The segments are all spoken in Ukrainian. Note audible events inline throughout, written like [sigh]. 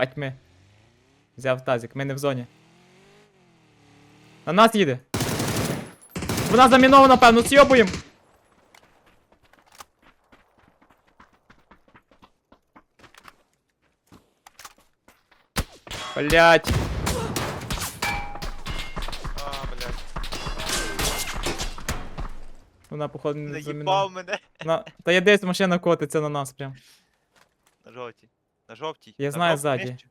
Бать ми. Взяв тазик, ми не в зоні. На нас їде. Вона замінована, певно, сьобуєм. Блять. А, блядь. Вона, походу, не замінована. Наїбав мене. На... Та я десь машина котиться на нас прям. На жовтій. На жовтій. Я На знаю жовтій ззаді. нижче.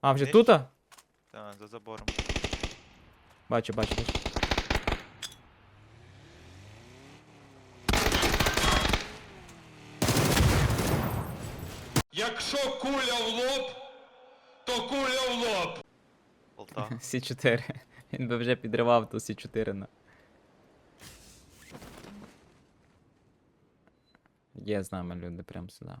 А, вже Нижче? тут? Так, за забором. Бачу, бачу, бачу. Якщо куля в лоб, то куля в лоб. Полта. [laughs] Сі4. Він би вже підривав ту Сі4 на. Є з нами люди прям сюди.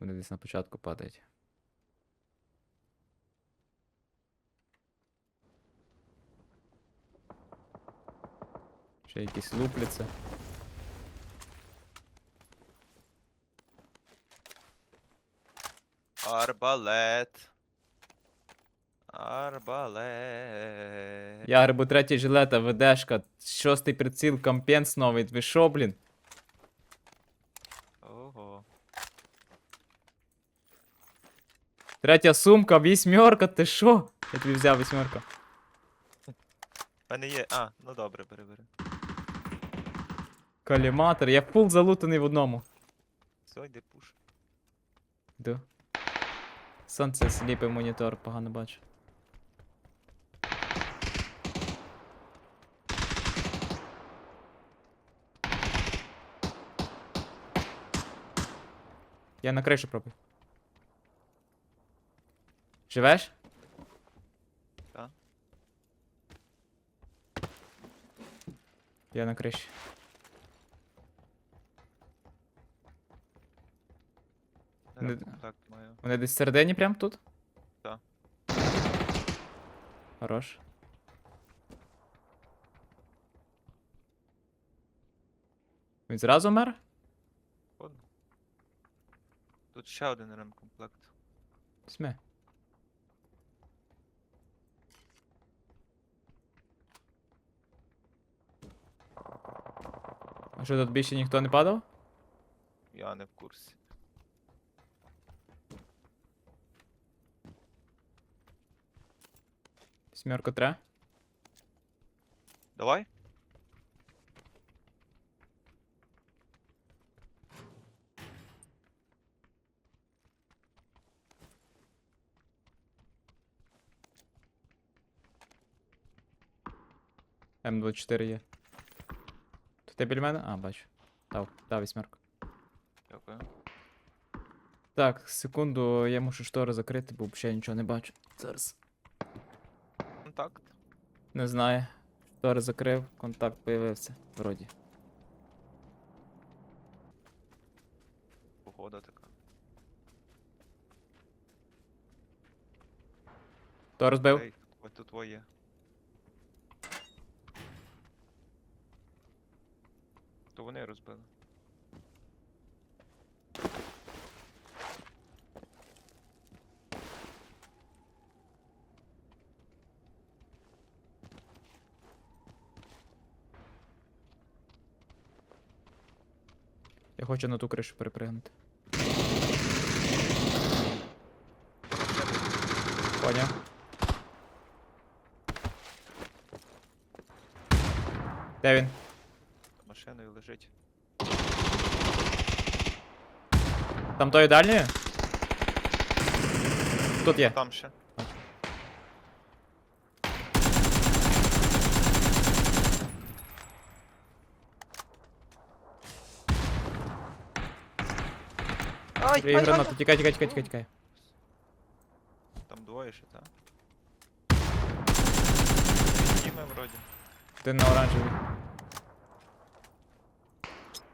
Вони десь на початку падають. Ще якісь лупляться. Арбалет. Арбалет. Я грибу третій жилета, ВДшка, шостий приціл, компенс новий. Ви шо, блін? Ого. Третя сумка, вісьмерка, ти шо? Я тобі взяв вісьмерка. У мене є. А, ну добре, бери, бери. Каліматор, я фул залутаний в одному. Все, йди пуш. Йду. Сонце сліпить монітор, погано бачу. Я на кришу пробую. Живеш? Та. Я на криші. Зараз контакт маю. Вони десь всередині прям тут? Та. Хорош. Він зразу мер? Тут ще один ремкомплект. Сме. Що тут більше ніхто не падав? Я не в курсі. Сімерку тре. Давай? М24 є. Ти біля мене? А, бачу. Дав, дав вісьмерку. Дякую. Так, секунду, я мушу штори закрити, бо ще нічого не бачу. Зараз. Контакт. Не знаю. Штори закрив, контакт появився. Вроді. Погода така. Хто розбив? Ей, ось тут твоє. Вони розбили. Я хочу на ту кришу перепригнути. Поняв. Де він? За машиною лежить. Там тої дальньої? Тут є. Там ще. Ай, Три гранати. Тікай, тікай, тікай, тікай, тікай. Там двоє ще, так? Тіме вроді. Ти на оранжевій.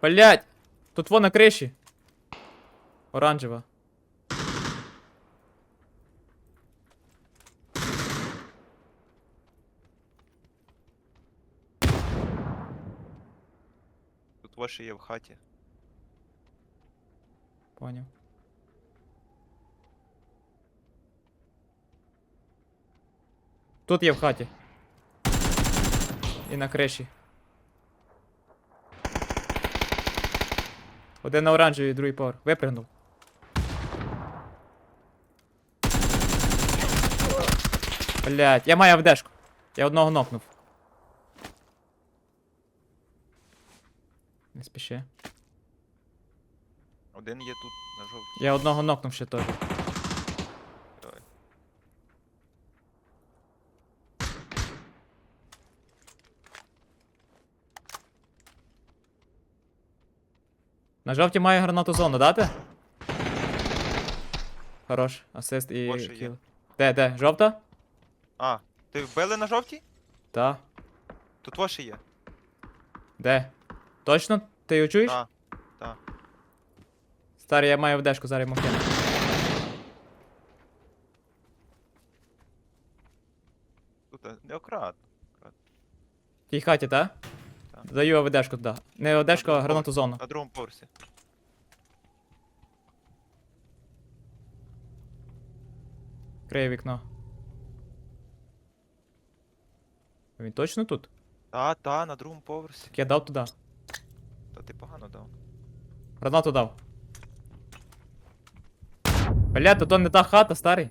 Блять! Тут во на криші. Оранжева. Тут ваше є в хаті. Поняв. Тут є в хаті. І на криші. Один на оранжевій, другий поверх. Випригнув. Блять, я маю авдешку. Я одного нокнув. Не спіши. Один є тут на жовтій. Я одного нокнув ще теж. Давай. На жовті має гранату зону, дати? Хорош, асист і Більше є. кіл. Де, де? Жовта? А, ти вбили на жовтій? Та. Тут ваше є. Де? Точно? Ти його чуєш? А, та. Старий, я маю вдешку, зараз йому кину. Тут е, неаккуратно. В тій хаті, та? Даю АВДшку туди. Не АВДшку, а гранату зону. На другому поверсі. Криє вікно. Він точно тут? Та, та, на другому поверсі. Так я дав туди. Та ти погано дав. Гранату дав. Бля, то то не та хата, старий.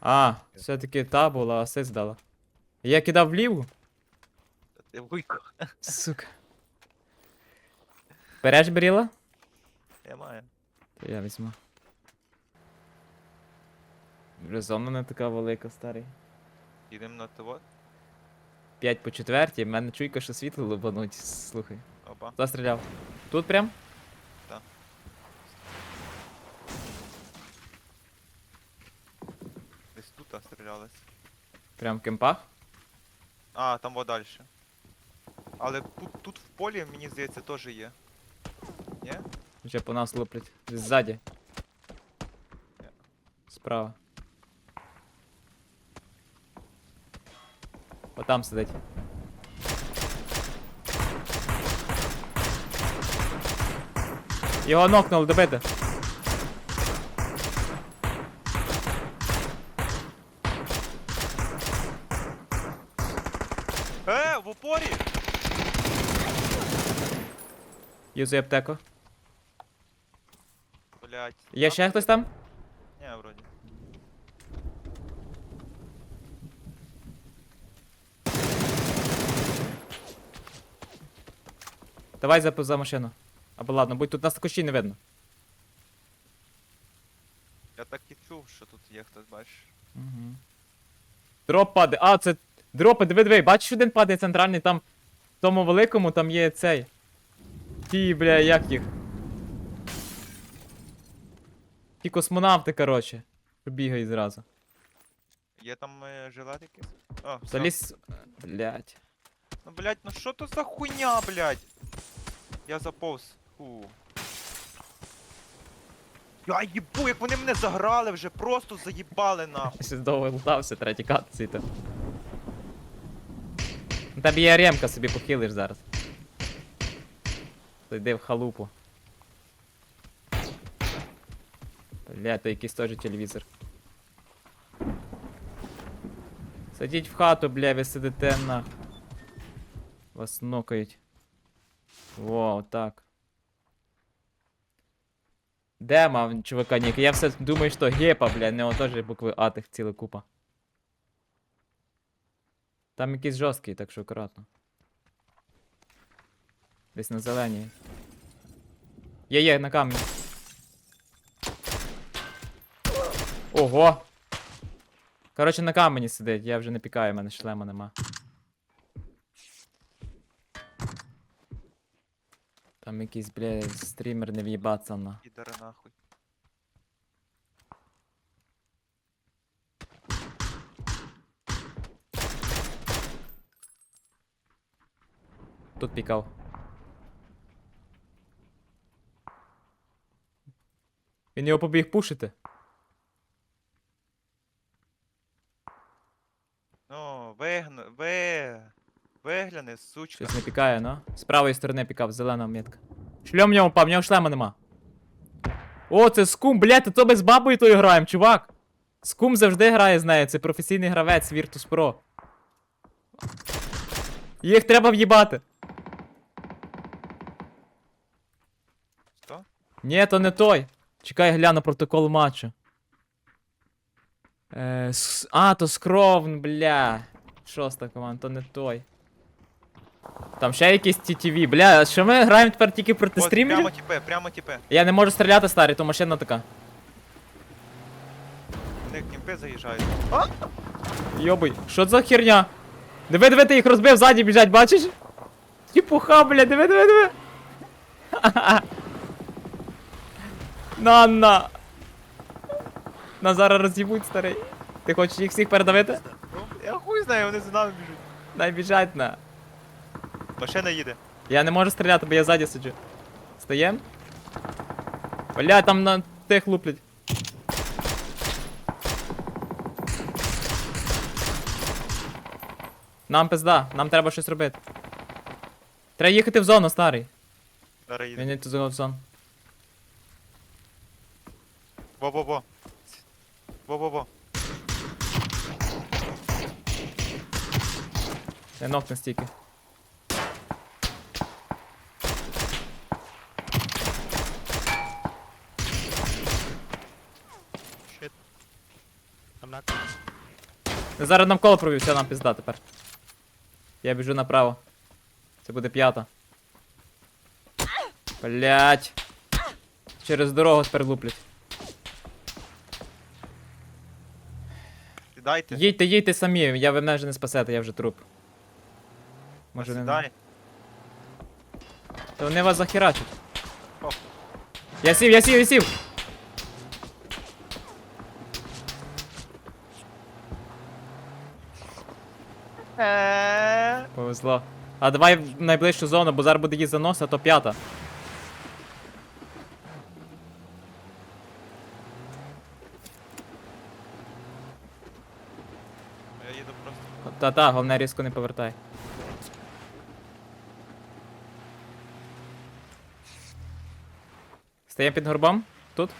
А, все-таки та була, а асист дала. Я кидав вліву? Вуйко. Сука. Береш беріла? Я маю. То я візьму. Вже зона не така велика, старий. Їдемо на того. 5 по четвертій, в мене чуйка, що світло лобануть. Слухай. Опа. Хто стріляв? Тут прям? Десь тут а, стрілялись. Прям в кемпах? А, там во далі. Але тут, тут в полі, мені здається, теж є. Ні? Вже по нас луплять. Ззаді. Справа. Отам сидить. Його нокнули, добити. Е, в упорі! Юзує аптеку. Блять. Є ще хтось там? Ні, вроді. Давай за, за машину. Або ладно, будь тут нас кущі не видно. Я так і чув, що тут є хтось, бачиш. Угу. Дроп падає. А, це дропи, диви, диви, бачиш, один падає центральний, там в тому великому там є цей. Ті, бля, як їх? Ті космонавти, коротше. Що бігають зразу. Є там е, жилет якийсь? О, все. Заліз. Блять. Ну, блять, ну що то за хуйня, блять? Я заповз. Фу. Я їбу, як вони мене заграли вже, просто заїбали нахуй. Щось довго лутався, третій катці то. У є ремка, собі похилиш зараз. То йди в халупу. Бля, то якийсь теж телевізор. Сидіть в хату, бля, ви сидите на. Вас нокають. Во, так. Де мав чувака ніяк? Я все думаю, що гепа, бля, в нього теж букви А тих ціла купа. Там якийсь жорсткий, так що акуратно. Десь на зеленій. Є, є, на камені. Ого! Коротше, на камені сидить, я вже не пікаю, в мене шлема нема. Там якийсь, бля, стрімер не в'їбаться на. Підари нахуй. Тут пікав. Він його побіг пушити. Ну, вигну, ви... Вигляни, сучка. Щось не пікає, ну. З правої сторони пікав, зелена метка. Шльом в ньому пав, в нього шлема нема. О, це скум, блядь, то ми з бабою тою граємо, чувак. Скум завжди грає з нею, це професійний гравець Virtus Pro. Їх треба в'їбати. Що? Ні, то не той. Чекай, гляну протокол матчу. Е, с... А, то скровн, бля. Шоста команда, то не той. Там ще якісь TTV. Бля, що ми граємо тепер тільки проти От, стрімерів? прямо тіпе, прямо тіпе. Я не можу стріляти старий, то машина така. В них кімпи заїжджають. Йобуй, що за херня? Диви, диви, ти їх розбив, ззаді біжать, бачиш? Тіпуха, бля, диви, диви, диви. На, на. На зараз роз'їбуть, старий. Ти хочеш їх всіх передавити? Я хуй знаю, вони за нами біжуть. Дай біжать на. Машина їде. Я не можу стріляти, бо я ззаді сиджу. Стаєм? Бля, там на тих луплять. Нам пизда, нам треба щось робити. Треба їхати в зону, старий. Зараз їде. В зону. Во-во-во. Во-во-во. Не нокне стільки. Shit. I'm not. Я зараз навколо провів, все, нам пізда тепер. Я біжу направо. Це буде п'ята. Блять. Через дорогу тепер луплять. Сідайте. Їдьте, їдьте самі, я ви мене вже не спасете, я вже труп. Може не. Сідай. То вони вас захерачать. О. Я сів, я сів, я сів! Е. Повезло. А давай в найближчу зону, бо зараз буде її занос, а то п'ята. Я їду просто. Та-та, головне різко не повертай. Стаємо під горбом? Тут?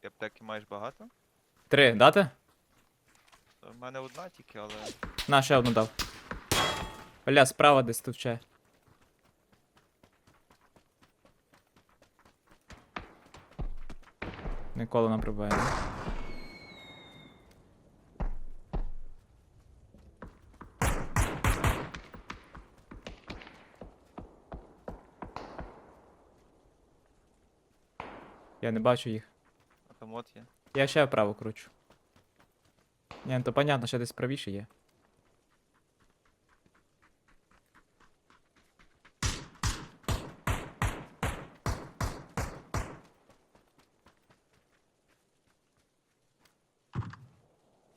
Ти аптеки маєш багато? Три, дати? У мене одна тільки, але. На, ще одну дав. Бля, справа десь тут ще. Ніколи не пробиває. да? Я не бачу їх. А там от є. Я ще вправо кручу. Ні, ну то понятно, що десь правіше є.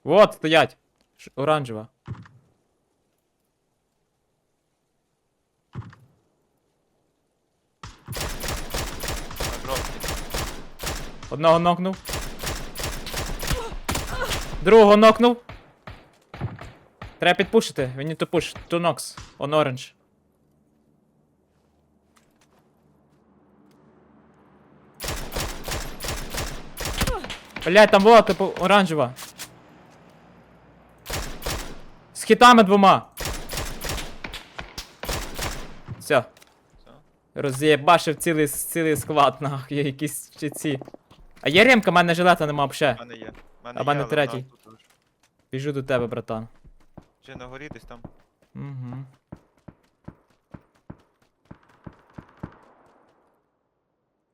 Вот, стоять! Ш- Оранжева. Одного нокнув. Другого нокнув. Треба підпушити. We need to push. Two knocks. On orange. Блять, там була, типу, оранжева. З хітами двома. Все. Роз'єбашив цілий, цілий склад, нахуй, якісь ще ці. А є ремка, в мене жилета нема У взагалі. мене є. У мене А в мене є, але третій. тут лише. Біжу до тебе, братан. Чи на горі десь там. Угу.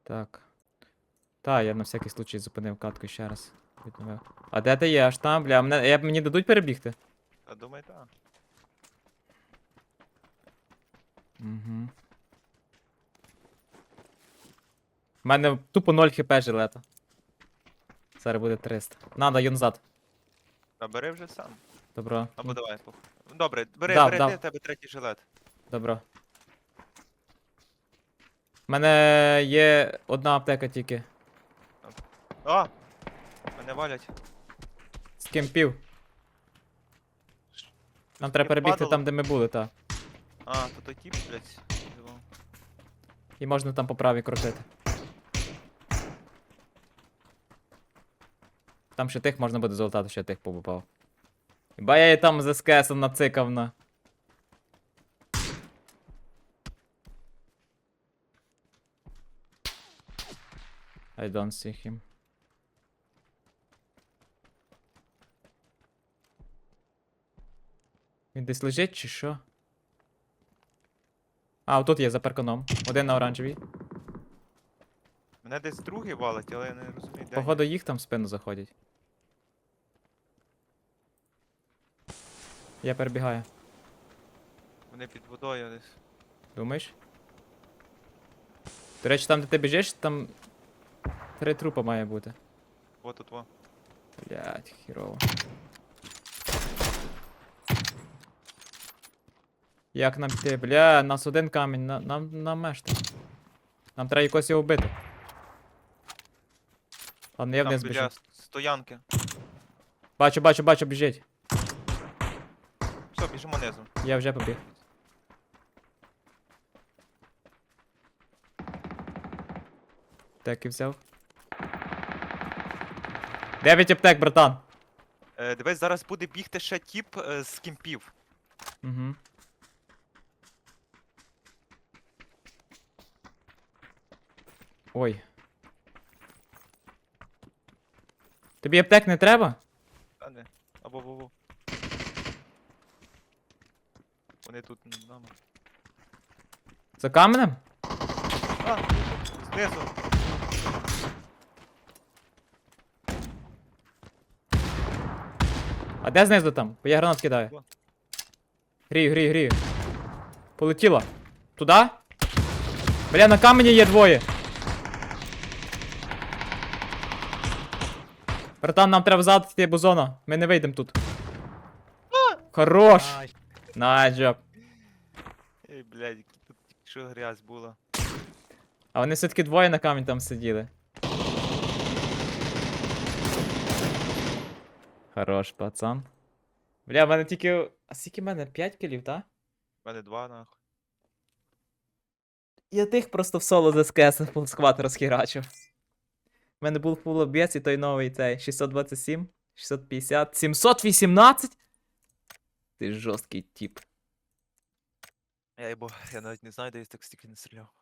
Так. Та, я на всякий случай зупинив катку ще раз. Відновив. А де ти є? Аж там, бля, мене, я, мені дадуть перебігти? Думаю, так. Угу. У мене тупо 0 хп жилета. Зараз буде 300. Надо, й назад. А бери вже сам. Добро. Або давай. пох- Добре, бери, Дав, бери дав. ти, в тебе третій жилет. Добро. У мене є одна аптека тільки. А! Мене валять. З кемпів. Нам треба перебігти падало. там, де ми були, так. А, то той тип, блядь. зливав. І можна там по правій крутити. Там ще тих можна буде золотати, що тих побупав. Хіба я її там з СКС нацикав на. I don't see him. Він десь лежить чи що? А, тут є за парканом. Один на оранжевій. Мене десь другий валить, але я не розумію, де. Походу їх там в спину заходять. Я перебігаю. Вони під водою десь. Думаєш? До речі, там, де ти біжиш, там три трупа має бути. Во тут во. Блять, хірово. Як нам піти? Бля, нас один камінь, на, нам, нам мешти. Нам треба якось його вбити. Ладно, я Там вниз біля біжу. стоянки. Бачу, бачу, бачу, біжить. Все, біжимо низом. Я вже побіг. Так і взяв. Дев'ять аптек, братан. Е, дивись, зараз буде бігти ще тіп е, з кімпів. Угу. Ой. Тобі аптек не треба? Та не. Або во-во. Вони тут над нами. За каменем? А, знизу. А де знизу там? Бо я гранат кидаю. Грію, грію, грію. Полетіло. Туда? Бля, на камені є двоє. Братан, нам треба взад йти бузона. Ми не вийдемо тут. Хорош! Ай, Найджоп. Ей, блядь, які тут тільки що грязь була. А вони все-таки двоє на камінь там сиділи. Хорош, пацан. Бля, в мене тільки. А скільки в мене? 5 кілів, та? У мене два нахуй. Я тих просто в соло з СКС фул схват розхерачив. У мене був фул об'єс і той новий цей 627, 650, 718. Ти жорсткий тип. Я, бо, я навіть не знаю, де я так стільки не стріляв.